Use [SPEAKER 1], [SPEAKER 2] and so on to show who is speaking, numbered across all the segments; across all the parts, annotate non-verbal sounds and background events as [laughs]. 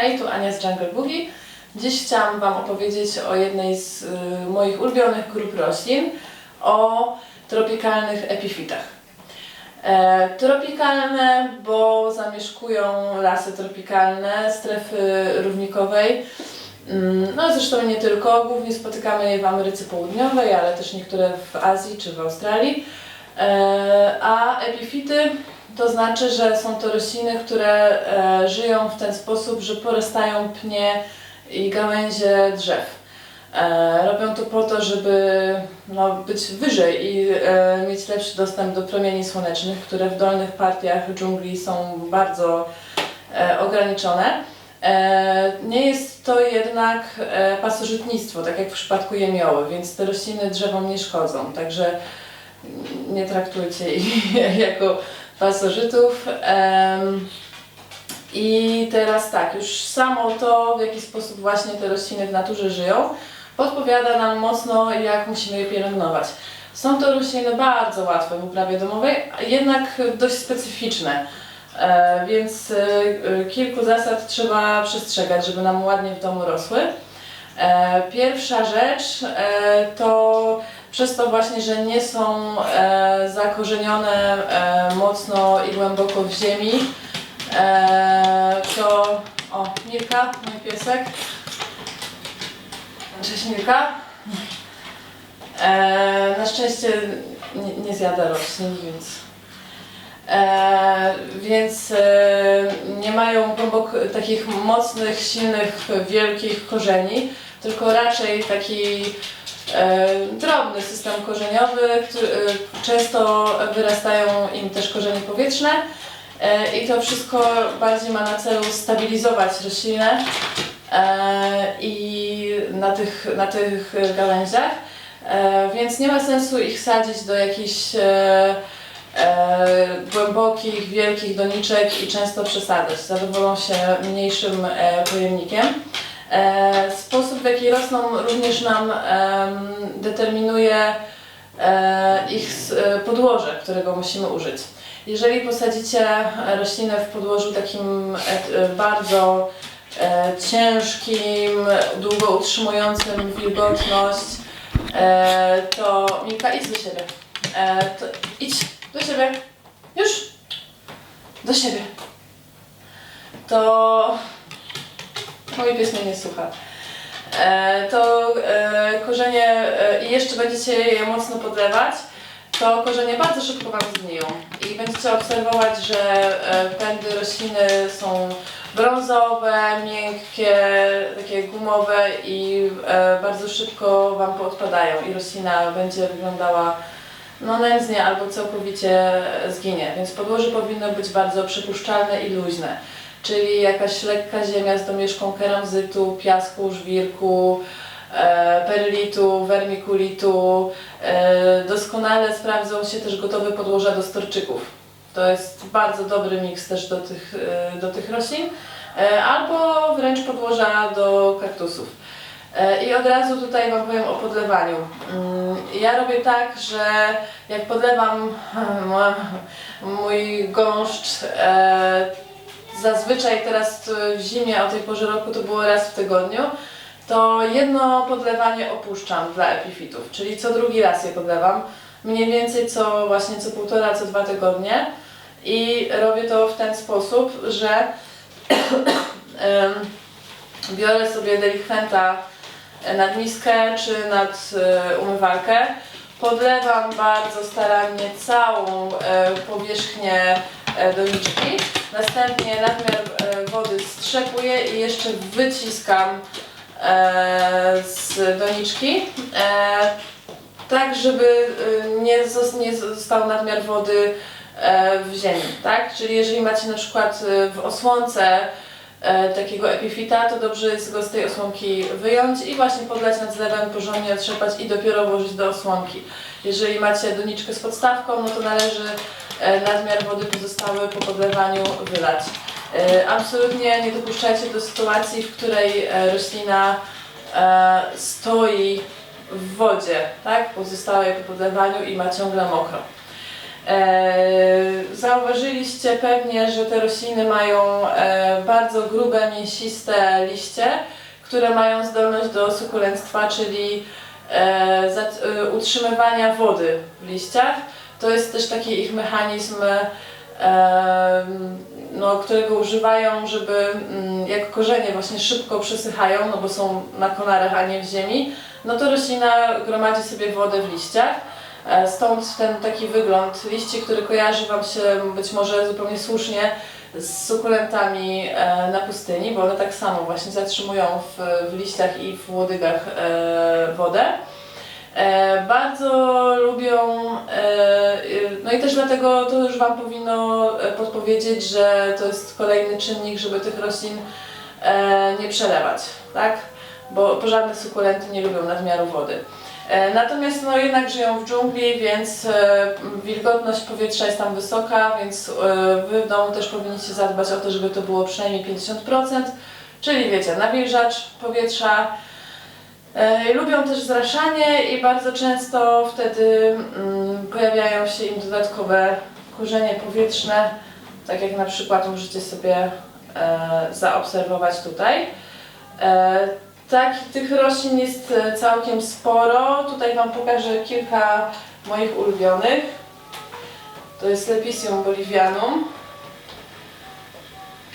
[SPEAKER 1] Hej, tu Ania z Jungle Boogie. Dziś chciałam Wam opowiedzieć o jednej z y, moich ulubionych grup roślin, o tropikalnych epifitach. E, tropikalne, bo zamieszkują lasy tropikalne, strefy równikowej. Mm, No zresztą nie tylko, głównie spotykamy je w Ameryce Południowej, ale też niektóre w Azji czy w Australii. E, A epifity to znaczy, że są to rośliny, które e, żyją w ten sposób, że porastają pnie i gałęzie drzew. E, robią to po to, żeby no, być wyżej i e, mieć lepszy dostęp do promieni słonecznych, które w dolnych partiach dżungli są bardzo e, ograniczone. E, nie jest to jednak e, pasożytnictwo, tak jak w przypadku jemioły, więc te rośliny drzewom nie szkodzą, także nie traktujcie ich [laughs] jako pasożytów. I teraz tak, już samo to, w jaki sposób właśnie te rośliny w naturze żyją, podpowiada nam mocno, jak musimy je pielęgnować. Są to rośliny bardzo łatwe w uprawie domowej, jednak dość specyficzne. E, więc e, kilku zasad trzeba przestrzegać, żeby nam ładnie w domu rosły. E, pierwsza rzecz to przez to właśnie, że nie są e, zakorzenione e, mocno i głęboko w ziemi, e, to o, Mirka, mój piesek. Cześć Mirka. E, na szczęście nie, nie zjada roślin, więc E, więc e, nie mają takich mocnych, silnych, wielkich korzeni, tylko raczej taki drobny system korzeniowy, e, często wyrastają im też korzenie powietrzne e, i to wszystko bardziej ma na celu stabilizować roślinę e, i na tych, na tych gałęziach, e, więc nie ma sensu ich sadzić do jakichś e, e, głębokich, wielkich doniczek i często przesadzać. Zadowolą się mniejszym e, pojemnikiem. E, sposób w jaki rosną również nam determinuje e, ich e, podłoże, którego musimy użyć. Jeżeli posadzicie roślinę w podłożu takim bardzo ciężkim, długo utrzymującym wilgotność, to Milka idź do siebie. To idź do siebie. Już. Do siebie. To mój pies mnie nie słucha. E, to e, korzenie e, i jeszcze będziecie je mocno podlewać, to korzenie bardzo szybko Wam zgniją. I będziecie obserwować, że pędy rośliny są brązowe, miękkie, takie gumowe i bardzo szybko Wam poodpadają i roślina będzie wyglądała no nędznie albo całkowicie zginie, więc podłoże powinno być bardzo przypuszczalne i luźne, czyli jakaś lekka ziemia z domieszką keramzytu, piasku, żwirku, e, perlitu, wermikulitu. E, doskonale sprawdzą się też gotowe podłoża do storczyków. To jest bardzo dobry miks też do tych, e, do tych roślin, albo wręcz podłoża do kaktusów. I od razu tutaj Wam powiem o podlewaniu. Mm, Ja robię tak, że jak podlewam [laughs] mój gąszcz, zazwyczaj teraz w zimie o tej porze roku to było raz w tygodniu, to jedno podlewanie opuszczam dla epifitów, czyli co drugi raz je podlewam. Mniej więcej co właśnie co półtora, co dwa tygodnie. I robię to w ten sposób, że [coughs] biorę sobie delikwenta nad miskę czy nad e, umywalkę. Podlewam bardzo starannie całą e, powierzchnię doniczki. Następnie nadmiar e, wody strzepuję i jeszcze wyciskam e, z doniczki. E, tak, żeby e, nie, zos- nie został nadmiar wody e, w ziemi, tak? Czyli jeżeli macie na przykład e, w osłonce e, takiego epifita, to dobrze jest go z tej osłonki wyjąć i właśnie podlać nad zlewem, porządnie otrzepać i dopiero włożyć do osłonki. Jeżeli macie doniczkę z podstawką, no to należy e, nadmiar wody pozostały po podlewaniu wylać. E, Absolutnie nie dopuszczajcie do sytuacji, w której e, roślina e, stoi w wodzie, tak? Pozostałej po podlewaniu i ma ciągle mokro. E, zauważyliście pewnie, że te rośliny mają e, bardzo grube, mięsiste liście, które mają zdolność do sukulentstwa, czyli e, e, utrzymywania wody w liściach. To jest też taki ich mechanizm, e, no, którego używają, żeby mm, jak korzenie właśnie szybko przesychają, no bo są na konarach, a nie w ziemi, no to roślina gromadzi sobie wodę w liściach. E, Stąd ten taki wygląd liści, który kojarzy Wam się być może zupełnie słusznie z sukulentami e, na pustyni, bo one tak samo właśnie zatrzymują w, w liściach i w łodygach wodę. E, bardzo lubią, e, e, no i też dlatego to już Wam powinno podpowiedzieć, że to jest kolejny czynnik, żeby tych roślin nie przelewać, tak? Bo, bo żadne sukulenty nie lubią nadmiaru wody. Natomiast no, jednak żyją w dżungli, więc wilgotność powietrza jest tam wysoka, więc Wy w domu też powinniście zadbać o to, żeby to było przynajmniej 50%, czyli wiecie, nawilżacz powietrza. E, Lubią też zraszanie i bardzo często wtedy mm, pojawiają się im dodatkowe korzenie powietrzne, tak jak na przykład możecie sobie e, zaobserwować tutaj. Tak, tych roślin jest całkiem sporo. Tutaj Wam pokażę kilka moich ulubionych. To jest Lepisium bolivianum.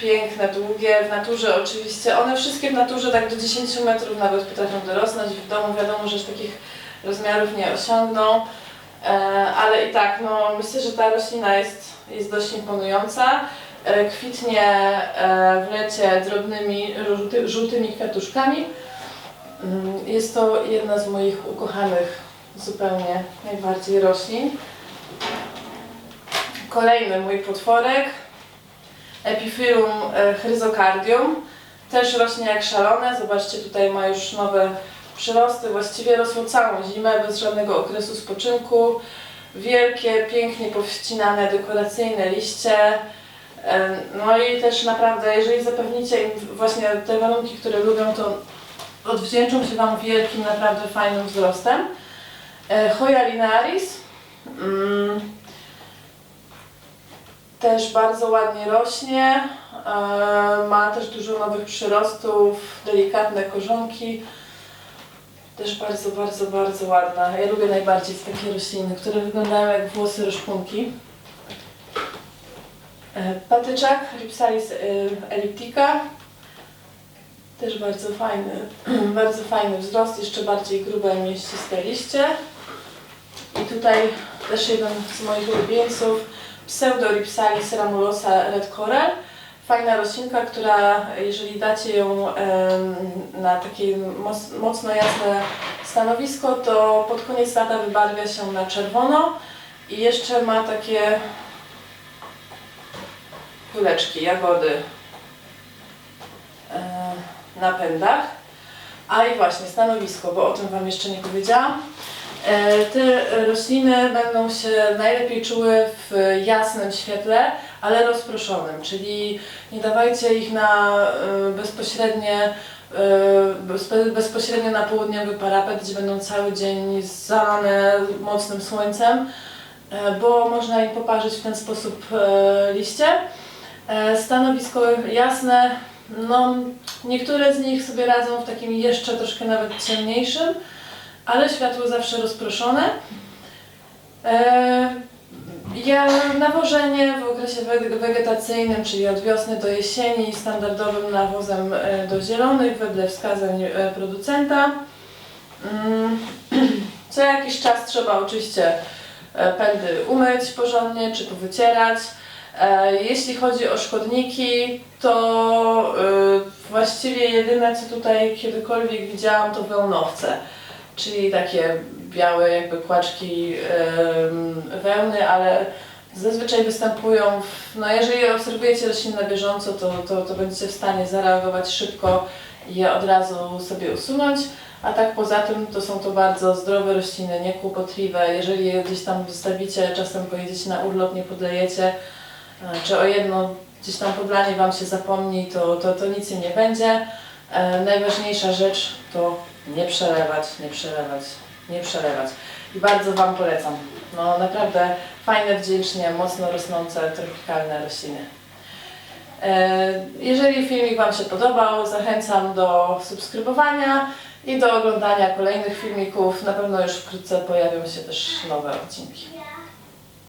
[SPEAKER 1] Piękne, długie, w naturze oczywiście. One wszystkie w naturze tak do 10 metrów nawet potrafią dorosnąć. W domu wiadomo, że takich rozmiarów nie osiągną. E, ale i tak, no myślę, że ta roślina jest, jest dość imponująca. E, kwitnie e, w lecie drobnymi, żółty, żółtymi kwiatuszkami. Mm, Jest to jedna z moich ukochanych zupełnie najbardziej roślin. Kolejny mój potworek, Epiphyllum e, chryzocardium. Też rośnie jak szalone. Zobaczcie, tutaj ma już nowe przyrosty. Właściwie rosło całą zimę, bez żadnego okresu spoczynku. Wielkie, pięknie powścinane, dekoracyjne liście. E, No i też naprawdę, jeżeli zapewnicie im właśnie te warunki, które lubią, to odwdzięczą się Wam wielkim, naprawdę fajnym wzrostem. E, Hoya linearis. Mm. Też bardzo ładnie rośnie. E, Ma też dużo nowych przyrostów, delikatne korzonki. Też bardzo, bardzo, bardzo ładna. Ja lubię najbardziej takie rośliny, które wyglądają jak włosy roszpunki. E, Patyczak, Ripsalis e, elliptica. Też bardzo fajny, [clears throat] bardzo fajny wzrost, jeszcze bardziej grube, mieściste liście. I tutaj też jeden z moich ulubieńców, Pseudoripsalis ramulosa red coral. Fajna roślinka, która jeżeli dacie ją na takie moc, mocno jasne stanowisko, to pod koniec lata wybarwia się na czerwono i jeszcze ma takie kuleczki, jagody e, na pędach. A i właśnie stanowisko, bo o tym Wam jeszcze nie powiedziałam. E, Te rośliny będą się najlepiej czuły w jasnym świetle, ale rozproszonym, czyli nie dawajcie ich na e, bezpośrednie, e, bezpośrednio na południowy parapet, gdzie będą cały dzień zalane mocnym słońcem, bo można im poparzyć w ten sposób liście. Stanowisko jasne, no niektóre z nich sobie radzą w takim jeszcze troszkę nawet ciemniejszym, ale światło zawsze rozproszone. E, Ja nawożenie w okresie wege- wegetacyjnym, czyli od wiosny do jesieni, standardowym nawozem e, do zielonych wedle wskazań e, producenta. Mm, [clears throat] Co jakiś czas trzeba oczywiście pędy umyć porządnie czy powycierać. Jeśli chodzi o szkodniki, to właściwie jedyne co tutaj kiedykolwiek widziałam to wełnowce, czyli takie białe jakby kłaczki em, wełny, ale zazwyczaj występują, w, no jeżeli obserwujecie rośliny na bieżąco, to, to, to będziecie w stanie zareagować szybko i je od razu sobie usunąć. A tak poza tym to są to bardzo zdrowe rośliny, niekłopotliwe. Jeżeli je gdzieś tam zostawicie, czasem pojedziecie na urlop, nie podlejecie, e, czy o jedno gdzieś tam podlanie Wam się zapomni, to, to, to nic im nie będzie. E, najważniejsza rzecz to nie przelewać, nie przelewać, nie przelewać. I bardzo Wam polecam. No naprawdę fajne, wdzięcznie, mocno rosnące, tropikalne rośliny. E, Jeżeli filmik Wam się podobał, zachęcam do subskrybowania i do oglądania kolejnych filmików. Na pewno już wkrótce pojawią się też nowe odcinki.